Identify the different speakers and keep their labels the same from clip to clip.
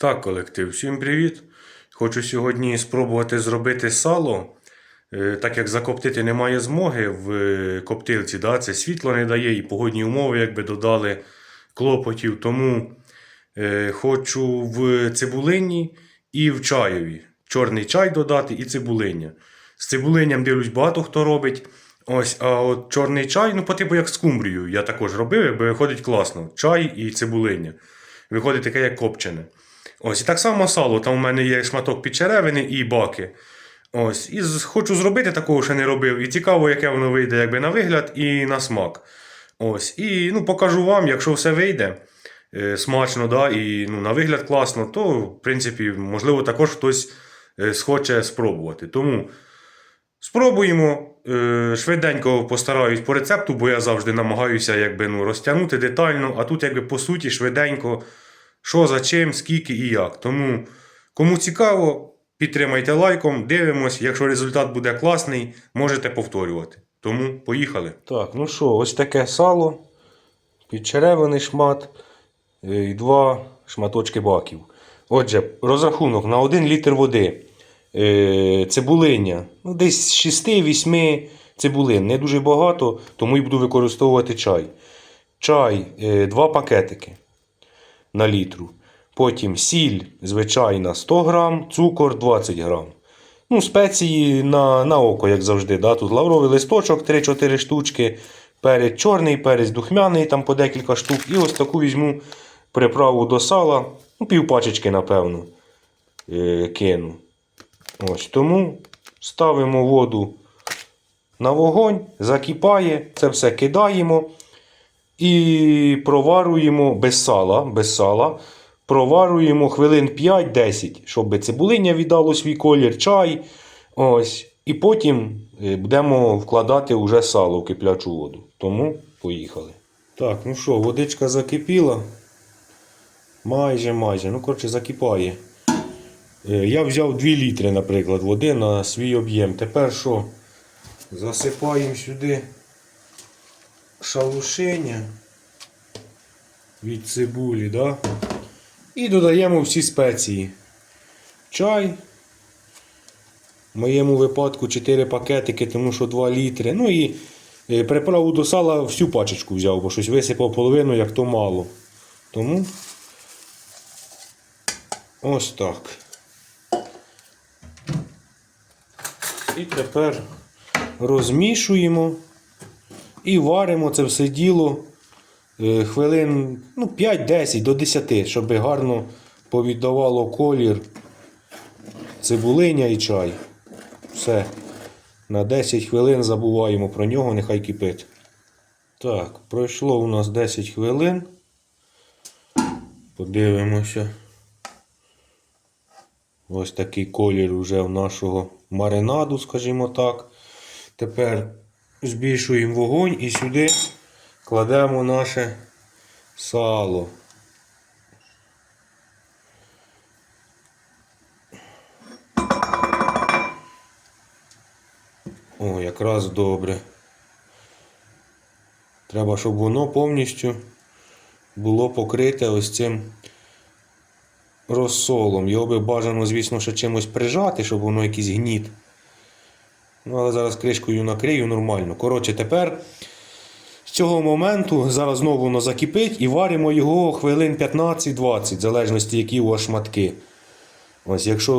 Speaker 1: Так, колектив, всім привіт. Хочу сьогодні спробувати зробити сало. Е, Так як закоптити немає змоги в е, коптилці, да, це світло не дає і погодні умови якби додали клопотів. Тому е, хочу в цибулині і в чаєві. Чорний чай додати і цибулиння. З цибулинням дивлюсь, багато хто робить. Ось, а от чорний чай, ну, по типу як з кумбрією, я також робив, якби виходить класно. Чай і цибулиння. Виходить таке, як копчене. Ось, і так само сало. Там у мене є шматок підчеревини і баки. Ось, і хочу зробити такого, що не робив. І цікаво, яке воно вийде якби на вигляд і на смак. Ось, і ну, покажу вам, якщо все вийде е, смачно, да, і ну, на вигляд класно, то, в принципі, можливо, також хтось е, схоче спробувати. Тому спробуємо. Е, швиденько постараюсь по рецепту, бо я завжди намагаюся якби, ну, розтягнути детально, а тут, якби, по суті, швиденько що за чим, скільки і як. Тому, кому цікаво, підтримайте лайком, дивимось. Якщо результат буде класний, можете повторювати. Тому поїхали. Так, ну що, ось таке сало, підчереваний шмат е, і два шматочки баків. Отже, розрахунок на 1 літр води. Е, Цибулиння. Ну, десь 6-8 цибулин. Не дуже багато, тому і буду використовувати чай. Чай 2 пакетики на літру. Потім сіль звичайна 100 грам, цукор 20 грам. Ну, спеції на, на око, як завжди. Да? Тут лавровий листочок 3-4 штучки, перець чорний, перець духмяний, там по декілька штук. І ось таку візьму приправу до сала. Ну, півпачечки, напевно, е, кину. Ось тому ставимо воду на вогонь, закипає, це все кидаємо. І проварюємо без сала, без сала. Проварюємо хвилин 5-10, щоб цибулиння віддало свій колір, чай. Ось. І потім е, будемо вкладати вже сало в киплячу воду. Тому поїхали. Так, ну що, водичка закипіла. Майже, майже. Ну, коротше, закипає. Е, Я взяв 2 літри, наприклад, води на свій об'єм. Тепер що? Засипаємо сюди шалушення від цибулі, да? і додаємо всі спеції. Чай. В моєму випадку 4 пакетики, тому що 2 літри. Ну і е, приправу до сала всю пачечку взяв, бо щось висипав половину, як то мало. Тому ось так. І тепер розмішуємо. І варимо це все діло е, хвилин ну, 5-10 до 10, щоб гарно повіддавало колір цибулиня і чай. Все. На 10 хвилин забуваємо про нього, нехай кипить. Так, пройшло у нас 10 хвилин. Подивимося. Ось такий колір уже в нашого маринаду, скажімо так. Тепер збільшуємо вогонь і сюди кладемо наше сало. О, якраз добре. Треба, щоб воно повністю було покрите ось цим розсолом. Його би бажано, звісно, ще чимось прижати, щоб воно якийсь гніт. Ну, але зараз кришкою накрию нормально. Коротше, тепер з цього моменту зараз знову воно закипить і варимо його хвилин 15-20, в залежності, які у вас шматки. Ось, якщо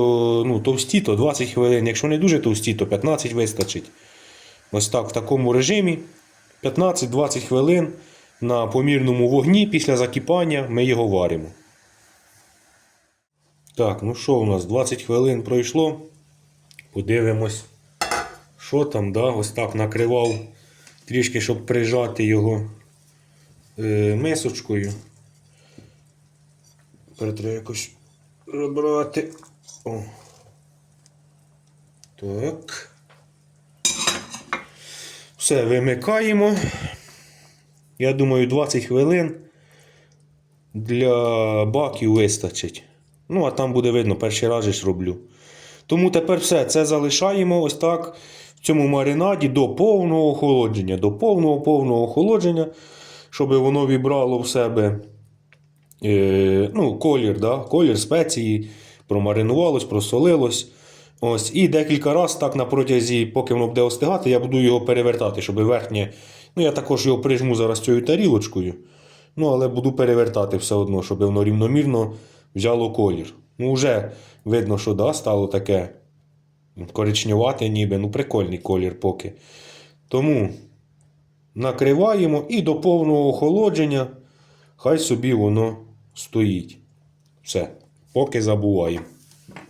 Speaker 1: ну, товсті, то 20 хвилин, якщо не дуже товсті, то 15 вистачить. Ось так, в такому режимі 15-20 хвилин на помірному вогні після закипання ми його варимо. Так, ну що у нас? 20 хвилин пройшло. Подивимось. Що там, да? ось так накривав трішки, щоб прижати його е, мисочкою. Треба якось розбирати. О. Так. Все, вимикаємо. Я думаю, 20 хвилин для баків вистачить. Ну, а там буде видно, перший раз ж роблю. Тому тепер все, це залишаємо ось так в цьому маринаді до повного охолодження. До повного повного охолодження, щоб воно вібрало в себе е, ну, колір, да? колір спеції, промаринувалось, просолилось. Ось, і декілька разів так на протязі, поки воно буде остигати, я буду його перевертати, щоб верхнє. Ну, я також його прижму зараз цією тарілочкою. Ну, але буду перевертати все одно, щоб воно рівномірно взяло колір. Ну, вже видно, що да, стало таке коричневате, ніби. Ну, прикольний колір поки. Тому накриваємо і до повного охолодження хай собі воно стоїть. Все, поки забуваємо.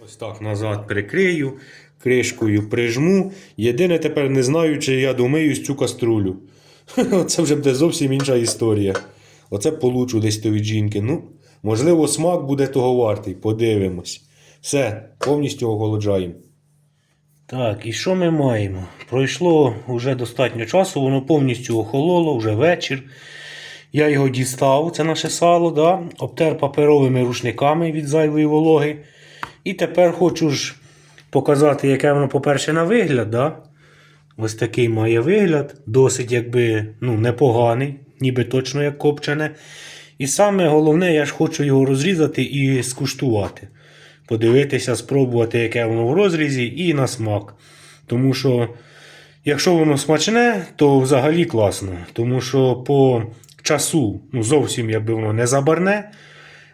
Speaker 1: Ось так назад прикрию, кришкою прижму. Єдине тепер не знаю, чи я домиюсь цю каструлю. Це вже буде зовсім інша історія. Оце получу десь то від жінки. Ну, можливо, смак буде того вартий. Подивимось. Все, повністю охолоджаємо. Так, і що ми маємо? Пройшло вже достатньо часу, воно повністю охололо, вже вечір. Я його дістав, це наше сало, да? обтер паперовими рушниками від зайвої вологи. І тепер хочу ж показати, яке воно, по-перше, на вигляд. Да? Ось такий має вигляд, досить якби ну, непоганий, ніби точно як копчене. І саме головне, я ж хочу його розрізати і скуштувати. Подивитися, спробувати, яке воно в розрізі, і на смак. Тому що, якщо воно смачне, то взагалі класно. Тому що по часу ну, зовсім якби воно не забарне,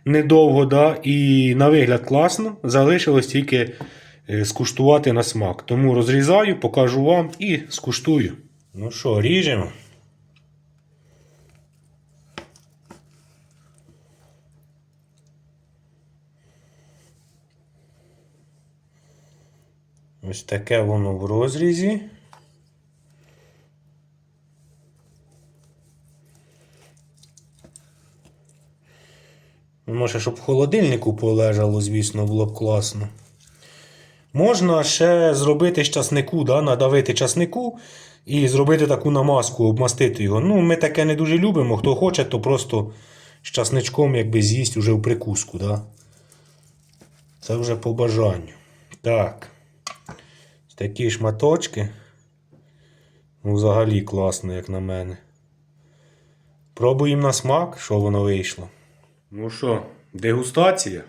Speaker 1: недовго, да, і на вигляд класно. Залишилось тільки е, скуштувати на смак. Тому розрізаю, покажу вам і скуштую. Ну що, ріжемо. Ось таке воно в розрізі. Ну, Може, щоб в холодильнику полежало, звісно, було б класно. Можна ще зробити з часнику, да, надавити часнику і зробити таку намазку, обмастити його. Ну, ми таке не дуже любимо. Хто хоче, то просто з часничком якби з'їсть уже в прикуску. Да? Це вже по бажанню. Так. Такі шматочки. Ну, взагалі класно, як на мене. Пробуємо на смак, що воно вийшло. Ну що, дегустація?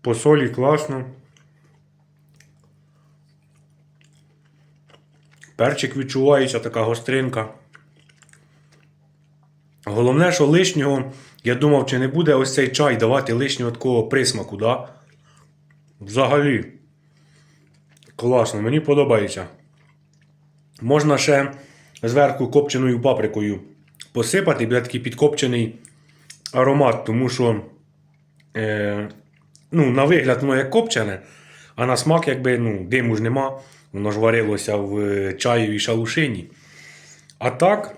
Speaker 1: По солі класно. Перчик відчувається така гостринка. Головне, що лишнього, я думав, чи не буде ось цей чай давати лишнього такого присмаку, да? Взагалі. Класно, мені подобається. Можна ще зверху копченою паприкою посипати, буде такий підкопчений аромат, тому що е, ну, на вигляд воно як копчене, а на смак, якби ну, диму ж нема, воно ж варилося в е, чаєвій шалушині. А так,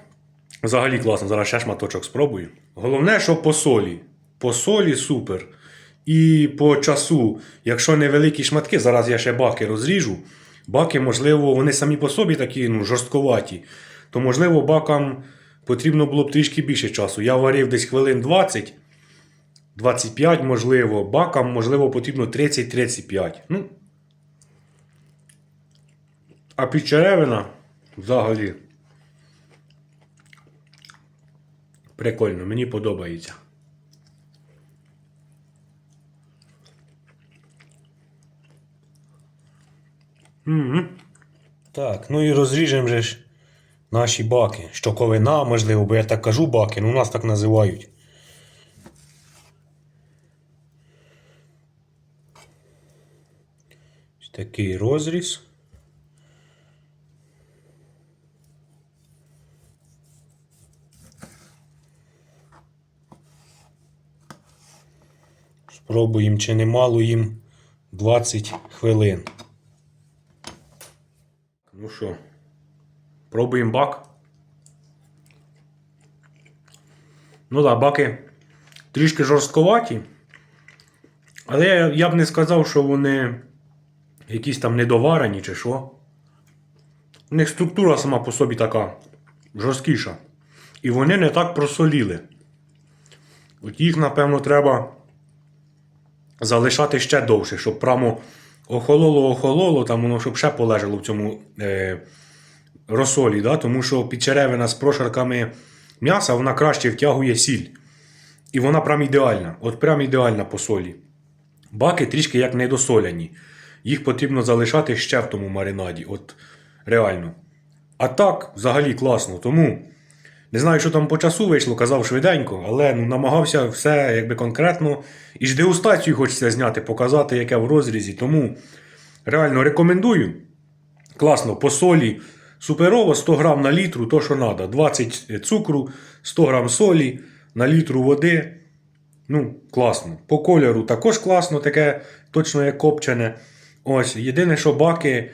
Speaker 1: взагалі класно, зараз ще шматочок спробую. Головне, що по солі. По солі супер. І по часу, якщо невеликі шматки, зараз я ще баки розріжу. Баки, можливо, вони самі по собі такі ну, жорстковаті. То, можливо, бакам потрібно було б трішки більше часу. Я варив десь хвилин 20, 25, можливо. Бакам, можливо, потрібно 30-35. Ну. А підчеревина взагалі. Прикольно, мені подобається. Угу. Так, ну і розріжемо же ж наші баки. Щоковина, можливо, бо я так кажу баки, ну нас так називають. Такий розріз. Спробуємо, чи немало їм 20 хвилин. Ну що, пробуємо бак. Ну так, да, баки трішки жорстковаті. Але я б не сказав, що вони якісь там недоварені чи що. У них структура сама по собі така жорсткіша. І вони не так просоліли. От їх, напевно, треба залишати ще довше, щоб прямо охололо-охололо, там воно щоб ще полежало в цьому е, розсолі, да? тому що підчеревина з прошарками м'яса вона краще втягує сіль. І вона прям ідеальна. От прям ідеальна по солі. Баки трішки як недосоляні. Їх потрібно залишати ще в тому маринаді. От реально. А так, взагалі класно. Тому не знаю, що там по часу вийшло, казав швиденько, але ну, намагався все якби конкретно. І ж дегустацію хочеться зняти, показати, яке в розрізі. Тому реально рекомендую. Класно, по солі суперово 100 грам на літру, то що треба. 20 цукру, 100 грам солі на літру води. Ну, класно. По кольору також класно, таке точно як копчене. Ось, єдине, що баки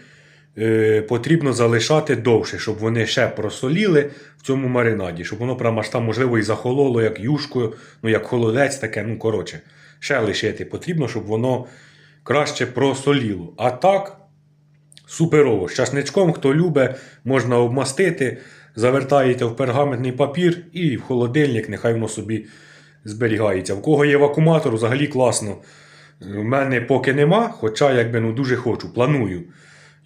Speaker 1: потрібно залишати довше, щоб вони ще просоліли в цьому маринаді, щоб воно прямо аж там, можливо, і захололо, як юшкою, ну як холодець, таке, ну коротше, ще лишити потрібно, щоб воно краще просоліло. А так, суперово. З часничком, хто любить, можна обмастити, завертаєте в пергаментний папір і в холодильник, нехай воно собі зберігається. В кого є вакууматор, взагалі класно. У мене поки нема, хоча якби ну дуже хочу, планую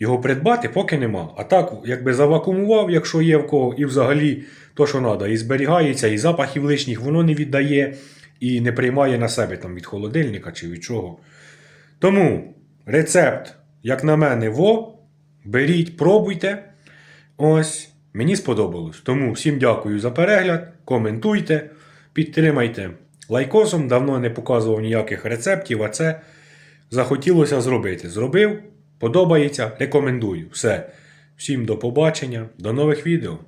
Speaker 1: його придбати, поки нема. А так, якби завакуумував, якщо є в кого, і взагалі то, що треба, і зберігається, і запахів лишніх воно не віддає, і не приймає на себе там від холодильника чи від чого. Тому рецепт, як на мене, во, беріть, пробуйте. Ось, мені сподобалось. Тому всім дякую за перегляд, коментуйте, підтримайте лайкосом. Давно не показував ніяких рецептів, а це захотілося зробити. Зробив, подобається, рекомендую. Все. Всім до побачення, до нових відео.